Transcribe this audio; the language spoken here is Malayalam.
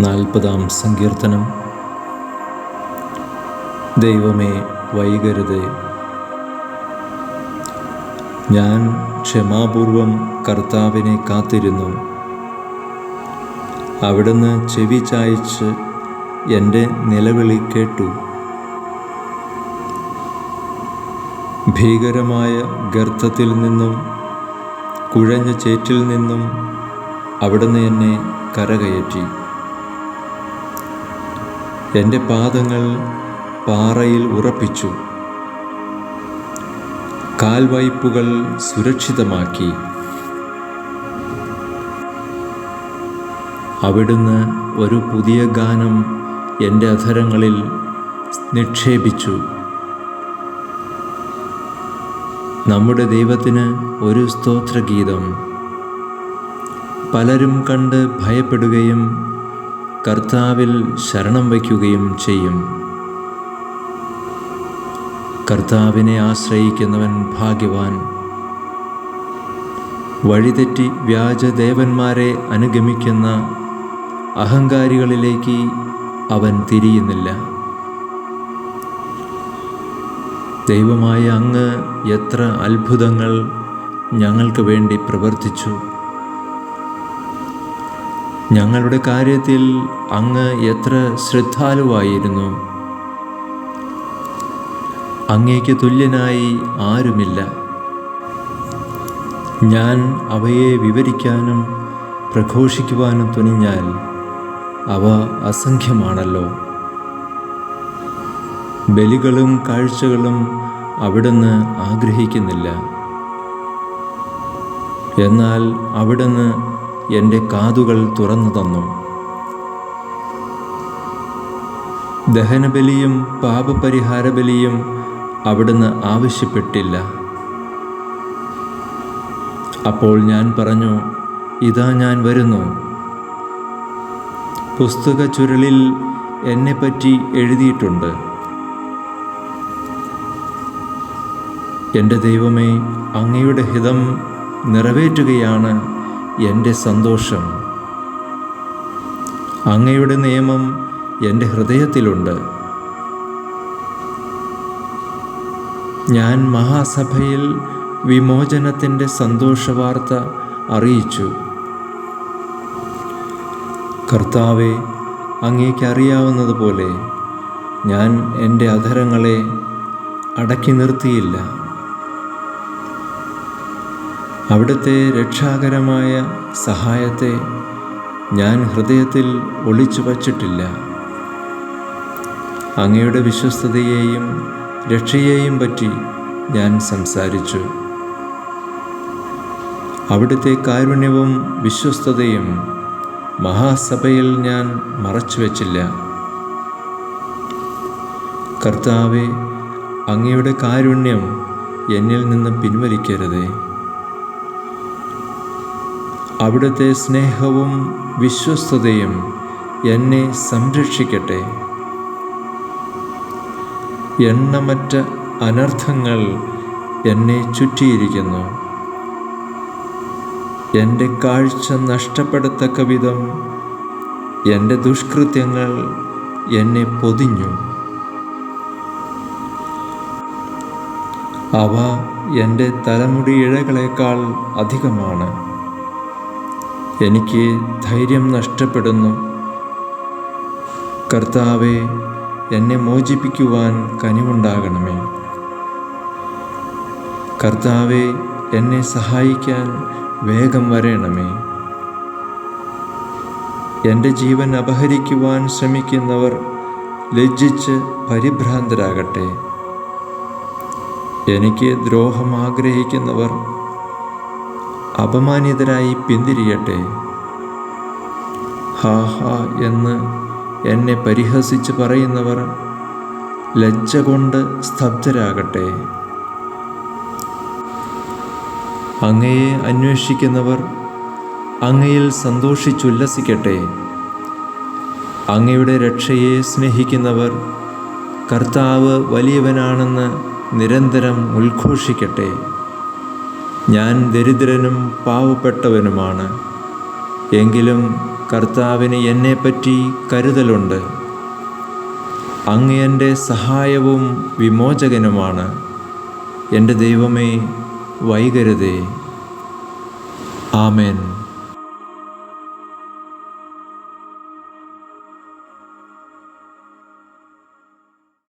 നാൽപ്പതാം സങ്കീർത്തനം. ദൈവമേ വൈകരുത്. ഞാൻ ക്ഷമാപൂർവം കർത്താവിനെ കാത്തിരുന്നു. അവിടുന്ന് ചെവി ചായച്ച് എന്റെ നിലവിളി കേട്ടു. ഭീകരമായ ഗർത്തത്തിൽ നിന്നും കുഴഞ്ഞ ചേറ്റിൽ നിന്നും അവിടുന്ന് എന്നെ കരകയറ്റി. എന്റെ പാദങ്ങൾ പാറയിൽ ഉറപ്പിച്ചു. കാൽവായ്പുകൾ സുരക്ഷിതമാക്കി. അവിടുന്ന് ഒരു പുതിയ ഗാനം എന്റെ അധരങ്ങളിൽ നിക്ഷേപിച്ചു. നമ്മുടെ ദൈവത്തിന് ഒരു സ്തോത്രഗീതം. പലരും കണ്ട് ഭയപ്പെടുകയും കർത്താവിൽ ശരണം വയ്ക്കുകയും ചെയ്യും. കർത്താവിനെ ആശ്രയിക്കുന്നവൻ ഭാഗ്യവാൻ. വഴിതെറ്റി വ്യാജദേവന്മാരെ അനുഗമിക്കുന്ന അഹങ്കാരികളിലേക്ക് അവൻ തിരിയുന്നില്ല. ദൈവമായ അങ്ങ് എത്ര അത്ഭുതങ്ങൾ ഞങ്ങൾക്ക് വേണ്ടി പ്രവർത്തിച്ചു. ഞങ്ങളുടെ കാര്യത്തിൽ അങ്ങ് എത്ര ശ്രദ്ധാലുവായിരുന്നു. അങ്ങേക്ക് തുല്യനായി ആരുമില്ല. ഞാൻ അവയെ വിവരിക്കാനും പ്രഘോഷിക്കുവാനും തുനിഞ്ഞാൽ അവ അസംഖ്യമാണല്ലോ. ബലികളും കാഴ്ചകളും അവിടുന്ന് ആഗ്രഹിക്കുന്നില്ല. എന്നാൽ അവിടുന്ന് എന്റെ കാതുകൾ തുറന്നു തന്നു. ദഹനബലിയും പാപപരിഹാര ബലിയും അവിടുന്ന് ആവശ്യപ്പെട്ടില്ല. അപ്പോൾ ഞാൻ പറഞ്ഞു ഇതാ ഞാൻ വരുന്നു. പുസ്തക ചുരുളിൽ എന്നെപ്പറ്റി എഴുതിയിട്ടുണ്ട്. എന്റെ ദൈവമേ അങ്ങയുടെ ഹിതം നിറവേറ്റുകയാണ് എന്റെ സന്തോഷം. അങ്ങയുടെ നിയമം എന്റെ ഹൃദയത്തിലുണ്ട്. ഞാൻ മഹാസഭയിൽ വിമോചനത്തിന്റെ സന്തോഷവാർത്ത അറിയിച്ചു. കർത്താവെ അങ്ങേക്കറിയാവുന്നതുപോലെ ഞാൻ എന്റെ അധരങ്ങളെ അടക്കി നിർത്തിയില്ല. അവിടുത്തെ രക്ഷാകരമായ സഹായത്തെ ഞാൻ ഹൃദയത്തിൽ ഒളിച്ചു വച്ചിട്ടില്ല അങ്ങയുടെ വിശ്വസ്തതയെയും രക്ഷയെയും പറ്റി ഞാൻ സംസാരിച്ചു. അവിടുത്തെ കാരുണ്യവും വിശ്വസ്തതയും മഹാസഭയിൽ ഞാൻ മറച്ചു വച്ചില്ല കർത്താവെ അങ്ങയുടെ കാരുണ്യം എന്നിൽ നിന്ന് പിൻവലിക്കരുതേ. അവിടുത്തെ സ്നേഹവും വിശ്വസ്തതയും എന്നെ സംരക്ഷിക്കട്ടെ. എണ്ണമറ്റ അനർത്ഥങ്ങൾ എന്നെ ചുറ്റിയിരിക്കുന്നു. എന്റെ കാഴ്ച നഷ്ടപ്പെടത്തക്ക വിധം എന്റെ ദുഷ്കൃത്യങ്ങൾ എന്നെ പൊതിഞ്ഞു. അവ എന്റെ തലമുടി ഇഴകളേക്കാൾ അധികമാണ്. എനിക്ക് ധൈര്യം നഷ്ടപ്പെടുന്നു. കർത്താവെ എന്നെ മോചിപ്പിക്കുവാൻ കനിവുണ്ടാകണമേ. കർത്താവെ എന്നെ സഹായിക്കാൻ വേഗം വരേണമേ. എന്റെ ജീവൻ അപഹരിക്കുവാൻ ശ്രമിക്കുന്നവർ ലജ്ജിച്ച് പരിഭ്രാന്തരാകട്ടെ. എനിക്ക് ദ്രോഹം ആഗ്രഹിക്കുന്നവർ അപമാനിതരായി പിന്തിരിയട്ടെ. ഹാ ഹാ എന്ന് എന്നെ പരിഹസിച്ച് പറയുന്നവർ ലജ്ജ കൊണ്ട് സ്തബ്ധരാകട്ടെ. അങ്ങയെ അന്വേഷിക്കുന്നവർ അങ്ങയിൽ സന്തോഷിച്ചുല്ലസിക്കട്ടെ. അങ്ങയുടെ രക്ഷയെ സ്നേഹിക്കുന്നവർ കർത്താവ് വലിയവനാണെന്ന് നിരന്തരം ഉദ്ഘോഷിക്കട്ടെ ഞാൻ ദരിദ്രനും പാവപ്പെട്ടവനുമാണ്. എങ്കിലും കർത്താവിന് എന്നെപ്പറ്റി കരുതലുണ്ട്. അങ്ങ് എന്റെ സഹായവും വിമോചകനുമാണ്. എന്റെ ദൈവമേ വൈകരുതേ. ആമേൻ.